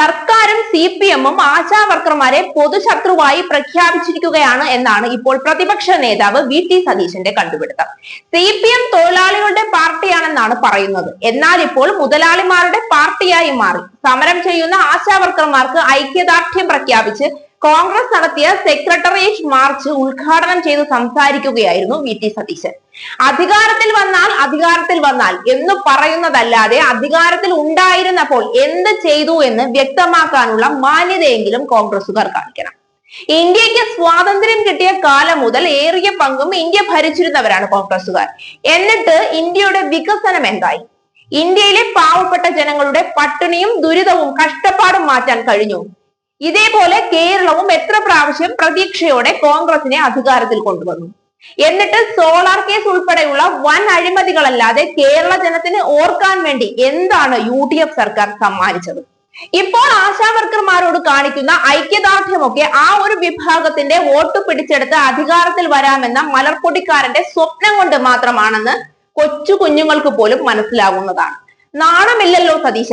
സർക്കാരും C P എമ്മും ആശാവർക്കർമാരെ പൊതുശത്രുവായി പ്രഖ്യാപിച്ചിരിക്കുകയാണ് എന്നാണ് ഇപ്പോൾ പ്രതിപക്ഷ നേതാവ് വി. ടി. സതീശന്റെ കണ്ടുപിടുത്തം. സി പി എം തൊഴിലാളികളുടെ പാർട്ടിയാണെന്നാണ് പറയുന്നത്. എന്നാൽ ഇപ്പോൾ മുതലാളിമാരുടെ പാർട്ടിയായി മാറി. സമരം ചെയ്യുന്ന ആശാവർക്കർമാർക്ക് ഐക്യദാർഢ്യം പ്രഖ്യാപിച്ച് കോൺഗ്രസ് നടത്തിയ സെക്രട്ടേറിയറ്റ് മാർച്ച് ഉദ്ഘാടനം ചെയ്ത് സംസാരിക്കുകയായിരുന്നു വി ടി സതീശൻ. അധികാരത്തിൽ വന്നാൽ അധികാരത്തിൽ വന്നാൽ എന്ന് പറയുന്നതല്ലാതെ അധികാരത്തിൽ ഉണ്ടായിരുന്നപ്പോൾ എന്ത് ചെയ്തു എന്ന് വ്യക്തമാക്കാനുള്ള മാന്യതയെങ്കിലും കോൺഗ്രസുകാർ കാണിക്കണം. ഇന്ത്യയ്ക്ക് സ്വാതന്ത്ര്യം കിട്ടിയ കാലം മുതൽ ഏറിയ പങ്കും ഇന്ത്യ ഭരിച്ചിരുന്നവരാണ് കോൺഗ്രസുകാർ എന്നിട്ട് ഇന്ത്യയുടെ വികസനം എന്തായി? ഇന്ത്യയിലെ പാവപ്പെട്ട ജനങ്ങളുടെ പട്ടിണിയും ദുരിതവും കഷ്ടപ്പാടും മാറ്റാൻ കഴിഞ്ഞു. ഇതേപോലെ കേരളവും എത്ര പ്രാവശ്യം പ്രതീക്ഷയോടെ കോൺഗ്രസിനെ അധികാരത്തിൽ കൊണ്ടുവന്നു. എന്നിട്ട് സോളാർ കേസ് ഉൾപ്പെടെയുള്ള വൻ അഴിമതികളല്ലാതെ കേരള ജനത്തിന് ഓർക്കാൻ വേണ്ടി എന്താണ് യു ഡി എഫ് സർക്കാർ സമ്മാനിച്ചത്? ഇപ്പോൾ ആശാവർക്കർമാരോട് കാണിക്കുന്ന ഐക്യദാർഢ്യമൊക്കെ ആ ഒരു വിഭാഗത്തിന്റെ വോട്ട് പിടിച്ചെടുത്ത് അധികാരത്തിൽ വരാമെന്ന മലർപ്പൊടിക്കാരന്റെ സ്വപ്നം കൊണ്ട് മാത്രമാണെന്ന് കൊച്ചു കുഞ്ഞുങ്ങൾക്ക് പോലും മനസ്സിലാകുന്നതാണ് നാണമില്ലല്ലോ സതീശ.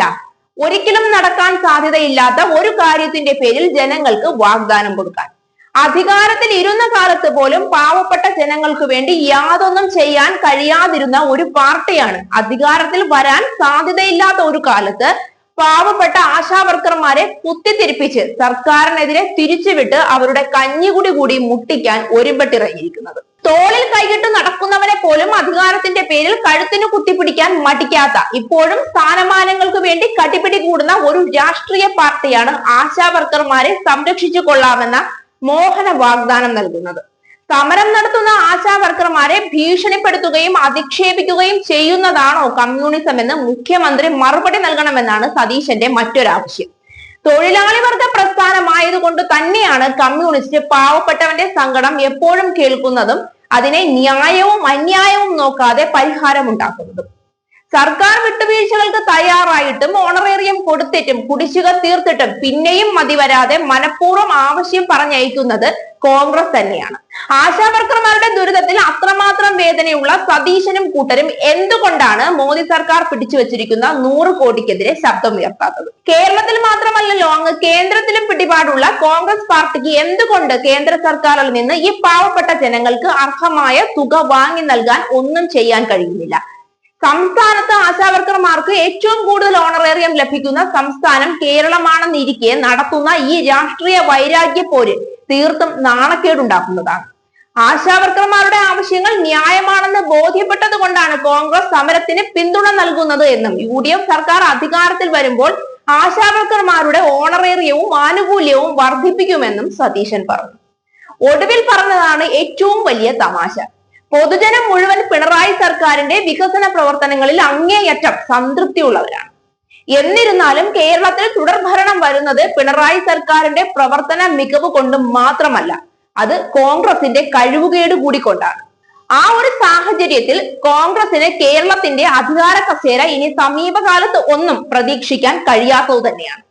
ഒരിക്കലും നടക്കാൻ സാധ്യതയില്ലാത്ത ഒരു കാര്യത്തിന്റെ പേരിൽ ജനങ്ങൾക്ക് വാഗ്ദാനം കൊടുക്കാൻ. അധികാരത്തിൽ ഇരുന്ന കാലത്ത് പോലും പാവപ്പെട്ട ജനങ്ങൾക്ക് വേണ്ടി യാതൊന്നും ചെയ്യാൻ കഴിയാതിരുന്ന ഒരു പാർട്ടിയാണ് അധികാരത്തിൽ വരാൻ സാധ്യതയില്ലാത്ത ഒരു കാലത്ത് പാവപ്പെട്ട ആശാവർക്കർമാരെ കുത്തിത്തിരിപ്പിച്ച് സർക്കാരിനെതിരെ തിരിച്ചുവിട്ട് അവരുടെ കഞ്ഞികുടി കൂടി മുട്ടിക്കാൻ ഒരുമ്പെട്ടിറങ്ങിയിരിക്കുന്നത്. തോളിൽ കൈകിട്ട് നടക്കുന്നവനെ പോലും അധികാരത്തിന്റെ പേരിൽ കഴുത്തിന് കുത്തിപ്പിടിക്കാൻ മടിക്കാത്ത ഇപ്പോഴും സ്ഥാനമാനങ്ങൾക്ക് വേണ്ടി കട്ടിപ്പിടി കൂടുന്ന ഒരു രാഷ്ട്രീയ പാർട്ടിയാണ് ആശാവർക്കർമാരെ സംരക്ഷിച്ചു കൊള്ളാമെന്ന മോഹന വാഗ്ദാനം നൽകുന്നത്. സമരം നടത്തുന്ന ആശാ വർക്കർമാരെ ഭീഷണിപ്പെടുത്തുകയും അധിക്ഷേപിക്കുകയും ചെയ്യുന്നതാണോ കമ്മ്യൂണിസം എന്ന് മുഖ്യമന്ത്രി മറുപടി നൽകണമെന്നാണ് സതീശന്റെ മറ്റൊരാവശ്യം. തൊഴിലാളി വർഗ പ്രസ്ഥാനമായതുകൊണ്ട് തന്നെയാണ് കമ്മ്യൂണിസ്റ്റ് പാവപ്പെട്ടവന്റെ സങ്കടം എപ്പോഴും കേൾക്കുന്നതും അതിനെ ന്യായവും അന്യായവും നോക്കാതെ പരിഹാരമുണ്ടാക്കുന്നതും. സർക്കാർ വിട്ടുവീഴ്ചകൾക്ക് തയ്യാറായിട്ടും ഓണറേറിയം കൊടുത്തിട്ടും കുടിശ്ശിക തീർത്തിട്ടും പിന്നെയും മതി വരാതെ മനഃപൂർവം ആവശ്യം പറഞ്ഞയക്കുന്നത് കോൺഗ്രസ് തന്നെയാണ്. ആശാവർക്കർമാരുടെ ദുരിതത്തിൽ അത്രമാത്രം വേദനയുള്ള സതീശനും കൂട്ടരും എന്തുകൊണ്ടാണ് മോദി സർക്കാർ പിടിച്ചു വച്ചിരിക്കുന്ന നൂറ് കോടിക്കെതിരെ ശബ്ദമുയർത്താത്തത് കേരളത്തിൽ മാത്രമല്ലല്ലോ അങ്ങ് കേന്ദ്രത്തിലും പിടിപാടുള്ള കോൺഗ്രസ് പാർട്ടിക്ക് എന്തുകൊണ്ട് കേന്ദ്ര സർക്കാരിൽ നിന്ന് ഈ പാവപ്പെട്ട ജനങ്ങൾക്ക് അർഹമായ തുക വാങ്ങി നൽകാൻ ഒന്നും ചെയ്യാൻ കഴിയുന്നില്ല? സംസ്ഥാനത്ത് ആശാവർക്കർമാർക്ക് ഏറ്റവും കൂടുതൽ ഓണറേറിയം ലഭിക്കുന്ന സംസ്ഥാനം കേരളമാണെന്നിരിക്കെ നടത്തുന്ന ഈ രാഷ്ട്രീയ വൈരാഗ്യ പോര് തീർത്തും നാണക്കേടുണ്ടാക്കുന്നതാണ്. ആശാവർക്കർമാരുടെ ആവശ്യങ്ങൾ ന്യായമാണെന്ന് ബോധ്യപ്പെട്ടത് കൊണ്ടാണ് കോൺഗ്രസ് സമരത്തിന് പിന്തുണ നൽകുന്നത് എന്നും യു ഡി എഫ് സർക്കാർ അധികാരത്തിൽ വരുമ്പോൾ ആശാവർക്കർമാരുടെ ഓണറേറിയവും ആനുകൂല്യവും വർദ്ധിപ്പിക്കുമെന്നും സതീശൻ പറഞ്ഞു. ഒടുവിൽ പറഞ്ഞതാണ് ഏറ്റവും വലിയ തമാശ. പൊതുജനം മുഴുവൻ പിണറായി സർക്കാരിന്റെ വികസന പ്രവർത്തനങ്ങളിൽ അങ്ങേയറ്റം സംതൃപ്തിയുള്ളവരാണ്. എന്നിരുന്നാലും കേരളത്തിൽ തുടർഭരണം വരുന്നത് പിണറായി സർക്കാരിന്റെ പ്രവർത്തന മികവ് കൊണ്ട് മാത്രമല്ല അത് കോൺഗ്രസിന്റെ കഴിവുകേട് കൂടി കൊണ്ടാണ്. ആ ഒരു സാഹചര്യത്തിൽ കോൺഗ്രസിന് കേരളത്തിന്റെ അധികാര കസേര ഇനി സമീപകാലത്ത് ഒന്നും പ്രതീക്ഷിക്കാൻ കഴിയാത്തത് തന്നെയാണ്.